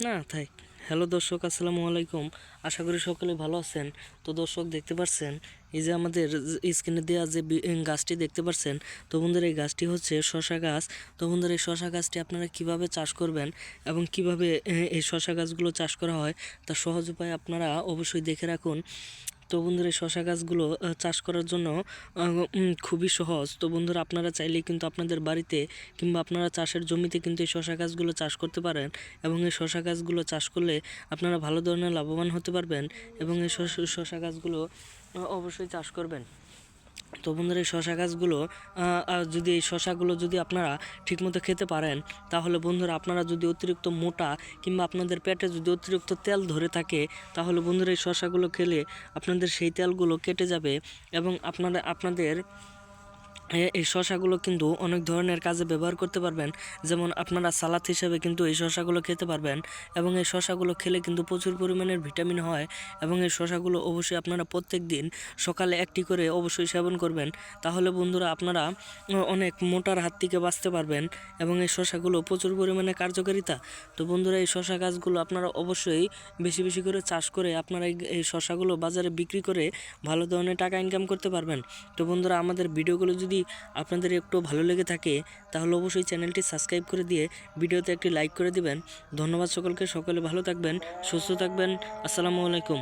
না তাই হ্যালো দর্শক, আসসালামু আলাইকুম। আশা করি সকলে ভালো আছেন। তো দর্শক, দেখতে পাচ্ছেন এই যে আমাদের স্ক্রিনে দেওয়া যে গাছটি দেখতে পাচ্ছেন তো বন্ধুরা, এই গাছটি হচ্ছে শশা গাছ। তো বন্ধুরা, এই শশা গাছটি আপনারা কীভাবে চাষ করবেন এবং কীভাবে এই শশা গাছগুলো চাষ করা হয় তার সহজ উপায় আপনারা অবশ্যই দেখে রাখুন। তো বন্ধুরা শশা গাছগুলো চাষ করার জন্য খুবই সহজ। তো বন্ধুরা আপনারা চাইলে কিন্তু আপনাদের বাড়িতে কিংবা আপনারা চাষের জমিতে কিন্তু এই শশা গাছগুলো চাষ করতে পারেন এবং এই শশা গাছগুলো চাষ করলে আপনারা ভালো ধরনের লাভবান হতে পারবেন এবং এই শশা গাছগুলো অবশ্যই চাষ করবেন। তো বন্ধুরা এই শশা গাছগুলো যদি এই শশাগুলো যদি আপনারা ঠিকমতো খেতে পারেন, তাহলে বন্ধুরা আপনারা যদি অতিরিক্ত মোটা কিংবা আপনাদের পেটে যদি অতিরিক্ত তেল ধরে থাকে, তাহলে বন্ধুরা এই শশাগুলো খেলে আপনাদের সেই তেলগুলো কেটে যাবে এবং আপনারা, আপনাদের এই শশাগুলো কিন্তু অনেক ধরনের কাজে ব্যবহার করতে পারবেন। যেমন আপনারা সালাদ হিসেবে কিন্তু এই শশাগুলো খেতে পারবেন এবং এই শশাগুলো খেলে কিন্তু প্রচুর পরিমাণের ভিটামিন হয় এবং এই শশাগুলো অবশ্যই আপনারা প্রত্যেক দিন সকালে একটি করে অবশ্যই সেবন করবেন। তাহলে বন্ধুরা আপনারা অনেক মোটার হাত থেকে বাঁচতে পারবেন এবং এই শশাগুলো প্রচুর পরিমাণে কার্যকারিতা। তো বন্ধুরা এই শশা গাছগুলো আপনারা অবশ্যই বেশি বেশি করে চাষ করে আপনারা এই- শশাগুলো বাজারে বিক্রি করে ভালো ধরনের টাকা ইনকাম করতে পারবেন। তো বন্ধুরা আমাদের ভিডিওগুলো যদি আপনাদের একটু ভালো লেগে থাকে, তাহলে অবশ্যই চ্যানেলটি সাবস্ক্রাইব করে দিয়ে ভিডিওতে একটি লাইক করে দিবেন। ধন্যবাদ সকলকে, সকলে ভালো থাকবেন, সুস্থ থাকবেন। আসসালামু আলাইকুম।